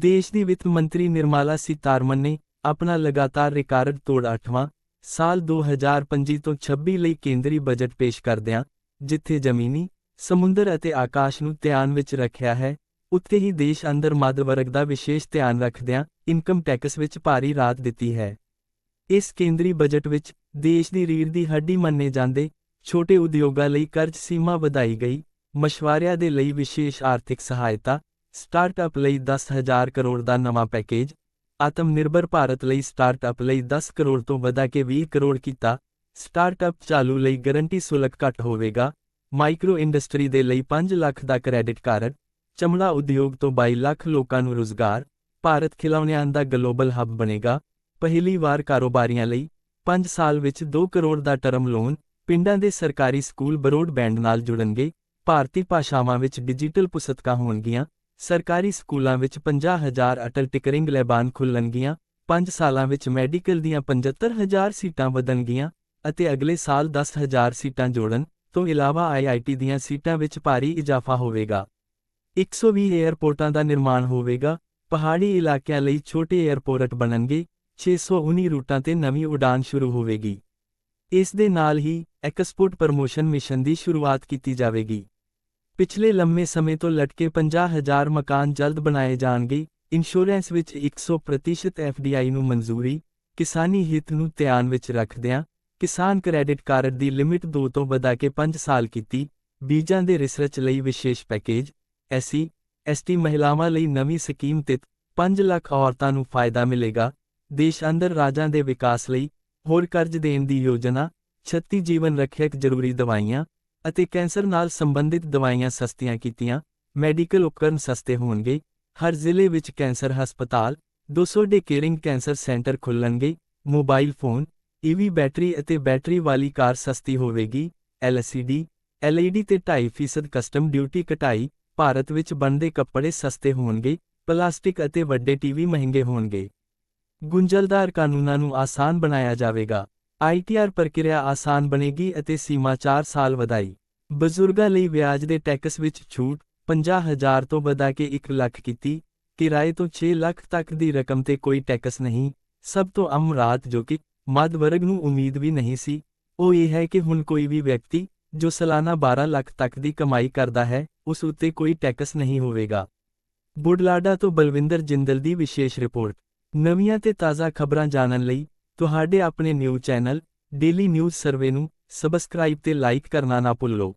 ਦੇਸ਼ ਦੀ ਵਿੱਤ ਮੰਤਰੀ ਨਿਰਮਲਾ ਸੀਤਾਰਮਨ ਨੇ ਆਪਣਾ ਲਗਾਤਾਰ ਰਿਕਾਰਡ ਤੋੜ 8ਵਾਂ ਸਾਲ 2025 ਤੋਂ 26 ਲਈ ਕੇਂਦਰੀ ਬਜਟ ਪੇਸ਼ ਕਰਦਿਆਂ, ਜਿੱਥੇ ਜ਼ਮੀਨੀ, ਸਮੁੰਦਰ ਅਤੇ ਆਕਾਸ਼ ਨੂੰ ਧਿਆਨ ਵਿੱਚ ਰੱਖਿਆ ਹੈ, ਉੱਥੇ ਹੀ ਦੇਸ਼ ਅੰਦਰ ਮੱਧ ਵਰਗ ਦਾ ਵਿਸ਼ੇਸ਼ ਧਿਆਨ ਰੱਖਦਿਆਂ ਇਨਕਮ ਟੈਕਸ ਵਿੱਚ ਭਾਰੀ ਰਾਹਤ ਦਿੱਤੀ ਹੈ। ਇਸ ਕੇਂਦਰੀ ਬਜਟ ਵਿੱਚ ਦੇਸ਼ ਦੀ ਰੀੜ੍ਹ ਦੀ ਹੱਡੀ ਮੰਨੇ ਜਾਂਦੇ ਛੋਟੇ ਉਦਯੋਗਾਂ ਲਈ ਕਰਜ਼ ਸੀਮਾ ਵਧਾਈ ਗਈ, ਮਸ਼ਵਾਰਿਆਂ ਦੇ ਲਈ ਵਿਸ਼ੇਸ਼ ਆਰਥਿਕ ਸਹਾਇਤਾ ਸਟਾਰਟਅਪ ਲਈ 10000 ਕਰੋੜ ਦਾ ਨਵਾਂ ਪੈਕੇਜ ਆਤਮ ਨਿਰਭਰ ਭਾਰਤ ਲਈ ਸਟਾਰਟਅਪ ਲਈ 10 ਕਰੋੜ ਤੋਂ ਵਧਾ ਕੇ 20 ਕਰੋੜ ਕੀਤਾ, ਸਟਾਰਟਅਪ ਚਾਲੂ ਲਈ ਗਾਰੰਟੀ ਸ਼ੁਲਕ ਘੱਟ ਹੋਵੇਗਾ, ਮਾਈਕਰੋ ਇੰਡਸਟਰੀ ਦੇ ਲਈ 5 ਲੱਖ ਦਾ ਕ੍ਰੈਡਿਟ ਕਾਰਡ, ਚਮੜਾ ਉਦਯੋਗ ਤੋਂ 22 ਲੱਖ ਲੋਕਾਂ ਨੂੰ ਰੁਜ਼ਗਾਰ, ਭਾਰਤ ਖਿਲੌਣਿਆਂ ਦਾ ਗਲੋਬਲ ਹੱਬ ਬਣੇਗਾ, ਪਹਿਲੀ ਵਾਰ ਕਾਰੋਬਾਰੀਆਂ ਲਈ 5 ਸਾਲ ਵਿੱਚ 2 ਕਰੋੜ ਦਾ ਟਰਮ ਲੋਨ, ਪਿੰਡਾਂ ਦੇ ਸਰਕਾਰੀ ਸਕੂਲ ਬਰੋਡਬੈਂਡ ਨਾਲ ਜੁੜਨਗੇ, ਭਾਰਤੀ ਭਾਸ਼ਾਵਾਂ ਵਿੱਚ ਡਿਜੀਟਲ ਪੁਸਤਕਾਂ ਹੋਣਗੀਆਂ ਸਰਕਾਰੀ ਸਕੂਲਾਂ ਵਿੱਚ 50000 ਅਟਲ ਟਿਕਰਿੰਗ ਲੈਬਾਨ ਖੁੱਲਣਗੀਆਂ 5 ਸਾਲਾਂ ਵਿੱਚ ਮੈਡੀਕਲ ਦੀਆਂ 75000 ਸੀਟਾਂ ਵਧਣਗੀਆਂ ਅਤੇ ਅਗਲੇ ਸਾਲ 10000 ਸੀਟਾਂ ਜੋੜਨ ਤੋਂ ਇਲਾਵਾ ਆਈਆਈਟੀ ਦੀਆਂ ਸੀਟਾਂ ਵਿੱਚ ਭਾਰੀ ਇਜ਼ਾਫਾ ਹੋਵੇਗਾ। 120 ਏਅਰਪੋਰਟਾਂ ਦਾ ਨਿਰਮਾਣ ਹੋਵੇਗਾ, ਪਹਾੜੀ ਇਲਾਕਿਆਂ ਲਈ ਛੋਟੇ ਏਅਰਪੋਰਟ ਬਣਨਗੇ 619 ਰੂਟਾਂ ਤੇ ਨਵੀਂ ਉਡਾਨ ਸ਼ੁਰੂ ਹੋਵੇਗੀ। ਇਸ ਦੇ ਨਾਲ ਹੀ ਐਕਸਪੋਰਟ ਪ੍ਰਮੋਸ਼ਨ ਮਿਸ਼ਨ ਦੀ ਸ਼ੁਰੂਆਤ ਕੀਤੀ ਜਾਵੇਗੀ। ਪਿਛਲੇ ਲੰਮੇ ਸਮੇਂ ਤੋਂ ਲਟਕੇ 50000 ਮਕਾਨ ਜਲਦ ਬਣਾਏ ਜਾਣਗੇ। ਇੰਸ਼ੋਰੈਂਸ ਵਿੱਚ 100% ਐਫਡੀਆਈ ਨੂੰ ਮਨਜ਼ੂਰੀ, ਕਿਸਾਨੀ ਹਿੱਤ ਨੂੰ ਧਿਆਨ ਵਿੱਚ ਰੱਖਦਿਆਂ ਕਿਸਾਨ ਕ੍ਰੈਡਿਟ ਕਾਰਡ ਦੀ ਲਿਮਿਟ 2 ਤੋਂ ਵਧਾ ਕੇ 5 ਸਾਲ ਕੀਤੀ। ਬੀਜਾਂ ਦੇ ਰਿਸਰਚ ਲਈ ਵਿਸ਼ੇਸ਼ ਪੈਕੇਜ, ਐਸਸੀ, ਐਸਟੀ ਮਹਿਲਾਵਾਂ ਲਈ ਨਵੀਂ ਸਕੀਮ ਤਿਤ 5 ਲੱਖ ਔਰਤਾਂ ਨੂੰ ਫਾਇਦਾ ਮਿਲੇਗਾ। ਦੇਸ਼ ਅੰਦਰ ਰਾਜਾਂ ਦੇ ਵਿਕਾਸ ਲਈ ਹੋਰ ਕਰਜ਼ ਦੇਣ ਦੀ ਯੋਜਨਾ 36 ਜੀਵਨ ਰੱਖਿਅਕ ਜ਼ਰੂਰੀ ਦਵਾਈਆਂ ਅਤੇ ਕੈਂਸਰ ਨਾਲ ਸੰਬੰਧਿਤ ਦਵਾਈਆਂ ਸਸਤੀਆਂ ਕੀਤੀਆਂ, ਮੈਡੀਕਲ ਉਪਕਰਨ ਸਸਤੇ ਹੋਣਗੇ, ਹਰ ਜ਼ਿਲ੍ਹੇ ਵਿੱਚ ਕੈਂਸਰ ਹਸਪਤਾਲ 200 ਡੇ ਕੇਅਰਿੰਗ ਕੈਂਸਰ ਸੈਂਟਰ ਖੁੱਲਣਗੇ, ਮੋਬਾਈਲ ਫੋਨ ਈਵੀ ਬੈਟਰੀ ਅਤੇ ਬੈਟਰੀ ਵਾਲੀ ਕਾਰ ਸਸਤੀ ਹੋਵੇਗੀ ਐਲਸੀਡੀ ਐਲਈਡੀ ਤੇ 2.5% ਕਸਟਮ ਡਿਊਟੀ ਕਟਾਈ ਭਾਰਤ ਵਿੱਚ ਬਣਦੇ ਕੱਪੜੇ ਸਸਤੇ ਹੋਣਗੇ, ਪਲਾਸਟਿਕ ਅਤੇ ਵੱਡੇ ਟੀਵੀ ਮਹਿੰਗੇ ਹੋਣਗੇ। ਗੁੰਝਲਦਾਰ ਕਾਨੂੰਨਾਂ ਨੂੰ ਆਸਾਨ ਬਣਾਇਆ ਜਾਵੇਗਾ। ਆਈਟੀਆਰ ਪ੍ਰਕਿਰਿਆ ਆਸਾਨ ਬਣੇਗੀ ਅਤੇ ਸੀਮਾ 4 ਸਾਲ ਵਧਾਈ। ਬਜ਼ੁਰਗਾਂ ਲਈ ਵਿਆਜ ਦੇ ਟੈਕਸ ਵਿੱਚ ਛੂਟ 50000 ਤੋਂ ਵਧਾ ਕੇ 1 ਲੱਖ ਕੀਤੀ, ਕਿਰਾਏ ਤੋਂ 6 ਲੱਖ ਤੱਕ ਦੀ ਰਕਮ ਤੇ ਕੋਈ ਟੈਕਸ ਨਹੀਂ, ਸਭ ਤੋਂ ਅਮ ਰਾਤ ਜੋ ਕਿ ਮੱਧ ਵਰਗ ਨੂੰ ਉਮੀਦ ਵੀ ਨਹੀਂ ਸੀ, ਉਹ ਇਹ ਹੈ ਕਿ ਹੁਣ ਕੋਈ ਵੀ ਵਿਅਕਤੀ ਜੋ ਸਾਲਾਨਾ 12 ਲੱਖ ਤੱਕ ਦੀ ਕਮਾਈ ਕਰਦਾ ਹੈ, ਉਸ ਉੱਤੇ ਕੋਈ ਟੈਕਸ ਨਹੀਂ ਹੋਵੇਗਾ। ਬੁਢਲਾਡਾ ਤੋਂ ਬਲਵਿੰਦਰ ਜਿੰਦਲ ਦੀ ਵਿਸ਼ੇਸ਼ ਰਿਪੋਰਟ। ਨਵੀਆਂ ਤੇ ਤਾਜ਼ਾ ਖਬਰਾਂ ਜਾਣਨ ਲਈ ਤੁਹਾਡੇ ਆਪਣੇ news channel daily news survey ਨੂੰ ਸਬਸਕ੍ਰਾਈਬ ਤੇ ਲਾਈਕ ਕਰਨਾ ਨਾ ਭੁੱਲੋ।